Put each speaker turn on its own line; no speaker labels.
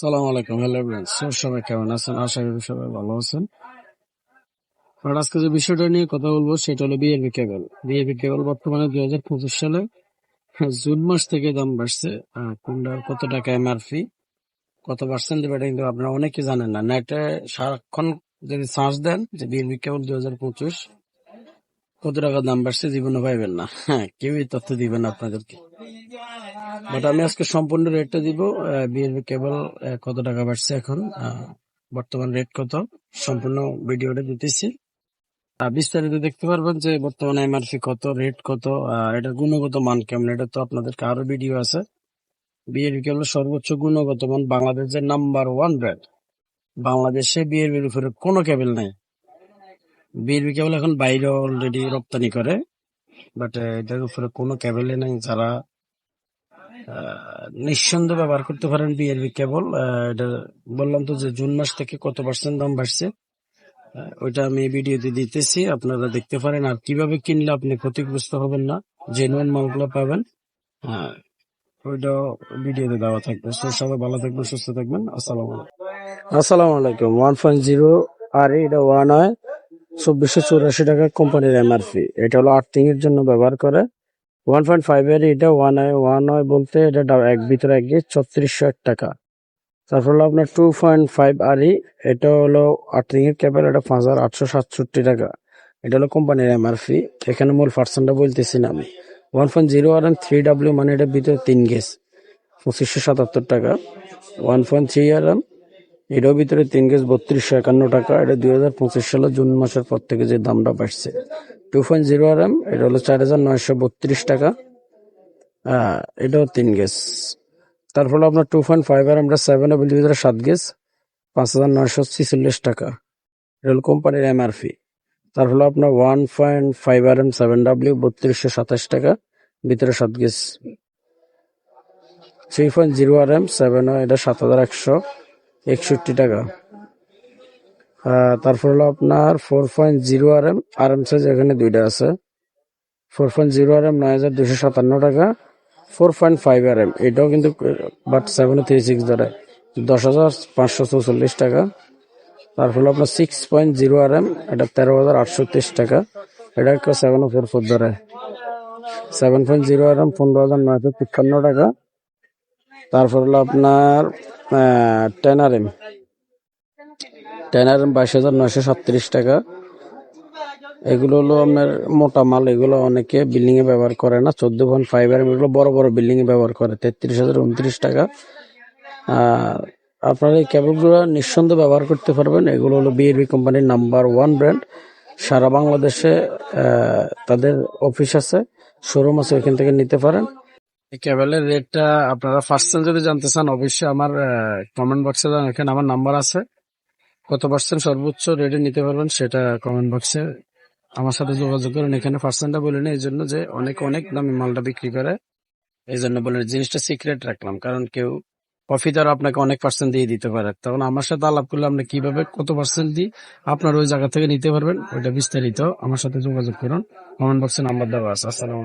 সালাম আলাইকুম, hello friends সবাই কেমন আছেন? আশা করি সবাই ভালো আছেন। আর আজকে যে বিষয়টা নিয়ে কথা বলব, সেটা হলো বিএনপি কেবল। বিএনপি কেবল বর্তমানে দুই হাজার পঁচিশ সালে জুন মাস থেকে দাম বাড়ছে কোনটার কত টাকা এমআরপি কত পার্সেন্ট দেবে কিন্তু আপনারা অনেকে জানেন না। নেটে সারাক্ষণ যদি সার্চ দেন যে বিএনপি কেবল দুই হাজার পঁচিশ, কত টাকা দাম বাড়ছে, জীবনে পাইবেন না। হ্যাঁ কেউই তথ্য দিবেন আপনাদেরকে। বাট আমি আজকে সম্পূর্ণ রেটটা দিব বিএনপি কেবল কত টাকা বাড়ছে এখন? বর্তমান রেট কত? সম্পূর্ণ ভিডিওটা দিতেছি। বিস্তারিত দেখতে পারবেন যে বর্তমানে এমআরপি কত রেট কত এটার গুণগত মান কেমন? এটা তো আপনাদের আরও ভিডিও আছে। বিএনপি কেবল সর্বোচ্চ গুণগত মান বাংলাদেশের নাম্বার ওয়ান ব্র্যান্ড বাংলাদেশে বিএনপির উপরে কোনো কেবল নেই। বিএনপি কেবল এখন বাইরে অলরেডি রপ্তানি করে বাট এটার উপরে কোনো কেবলই নাই যারা নিঃসন্দেহে ব্যবহার করতে পারেন বিএলবি কেবল এটা বললাম তো যে জুন মাস থেকে কত পার্সেন্ট দাম বাড়ছে। ওইটা আমি ভিডিওতে দিতেছি, আপনারা দেখতে পারেন। আর কীভাবে কিনলে আপনি ক্ষতিগ্রস্ত হবেন না জেনুইন মালগুলো পাবেন। ওইটাও ভিডিওতে দেওয়া থাকবে। সবাই ভালো থাকবেন, সুস্থ থাকবেন। আসসালামু আসসালামু আলাইকুম। ওয়ান পয়েন্ট জিরো আর এটা ওয়ান হয় চব্বিশশো চৌরাশি টাকা কোম্পানির এমআরপি এটা হলো আর্থিং এর জন্য ব্যবহার করে। ওয়ান পয়েন্ট ফাইভ এর এটা ওয়ান হয় ওয়ান হয় বলতে এটা এক, ভিতরে এক গিয়ে ছত্রিশশো এক টাকা। তারপর হলো আপনার টু পয়েন্ট ফাইভ আর ই, এটা হলো আর্থিং এর ক্যাবেল এটা পাঁচ হাজার আটশো সাতষট্টি টাকা। এটা হলো কোম্পানির এম আর এমআরপি এখানে মূল পার্সেন্টটা বলতেছি না আমি। One point zero R M three W মানে এটার ভিতরে তিন গেস পঁচিশশো সাতাত্তর টাকা। One point three R M এটার ভিতরে তিন গেজ বত্রিশশো একান্ন টাকা। এটা দুই হাজার পঁচিশ সালের জুন মাসের পর থেকে যে দামটা বাড়ছে। Two point zero R M এটা হলো চার হাজার নয়শো বত্রিশ টাকা। এটাও তিন গেজ তারপর আপনার টু পয়েন্ট ফাইভ আর আমরা সেভেন এর ভিতরে সাত গেজ পাঁচ হাজার নয়শো ছিচল্লিশ টাকা। এটা হলো কোম্পানির এমআরপি তারপর আপনার one point five R M seven W বত্রিশশো সাতাশ টাকা, ভিতরে সাত gauge three point zero R M seven এটা সাত হাজার একশো একষট্টি টাকা। তারপর হলো আপনার four point zero R M R M size এখানে দুইটা আছে। Four point zero R M নয় হাজার দুশো সাতান্ন টাকা four point five R M এটাও কিন্তু বাট সেভেন থ্রি সিক্স ধরে। দশ হাজার পাঁচশো চৌচল্লিশ টাকা। তারপর হলো আপনার six point zero R M এটা তেরো হাজার আটশো তেইশ টাকা। এটা একটা সেভেন ও ফোর ফোর ধরে। Seven point zero R M পনেরো হাজার নয়শো তিপ্পান্ন টাকা। তারপর হলো আপনার টেন আর এম এম বাইশ হাজার নয়শো সাতত্রিশ টাকা। এগুলো হলো আপনার মোটা মাল, এগুলো অনেকে বিল্ডিং এ ব্যবহার করে না। চোদ্দ ফাইভ আর এগুলো বড় বড় বিল্ডিং এ ব্যবহার করে, তেত্রিশ হাজার উনত্রিশ টাকা। আর আপনারা এই কেবলগুলো নিঃসন্দেহে ব্যবহার করতে পারবেন। এগুলো হলো বিএরবি কোম্পানির নাম্বার ওয়ান ব্র্যান্ড সারা বাংলাদেশে তাদের অফিস আছে শোরুম আছে, ওইখান থেকে নিতে পারেন। এই কেবলের রেটটা আপনারা পার্সেন্ট যদি জানতে চান, অবশ্যই আমার কমেন্ট বক্সে এখানে আমার নাম্বার আছে। কত পার্সেন্ট সর্বোচ্চ রেটে নিতে পারবেন সেটা কমেন্ট বক্সে আমার সাথে যোগাযোগ করেন। এখানে পার্সেন্টটা বলে এই জন্য যে অনেক অনেক দামে মালটা বিক্রি করে, এই জন্য বলে জিনিসটা সিক্রেট রাখলাম, কারণ কেউ প্রফিটার আপনাকে অনেক পার্সেন্ট দিয়ে দিতে পারে। তখন আমার সাথে আলাপ করলে আপনি কীভাবে, কত পার্সেন্ট দিই আপনার ওই জায়গা থেকে নিতে পারবেন, ওইটা বিস্তারিত আমার সাথে যোগাযোগ করুন। কমেন্ট বক্সে নাম্বার দেওয়া আছে, আসসালামু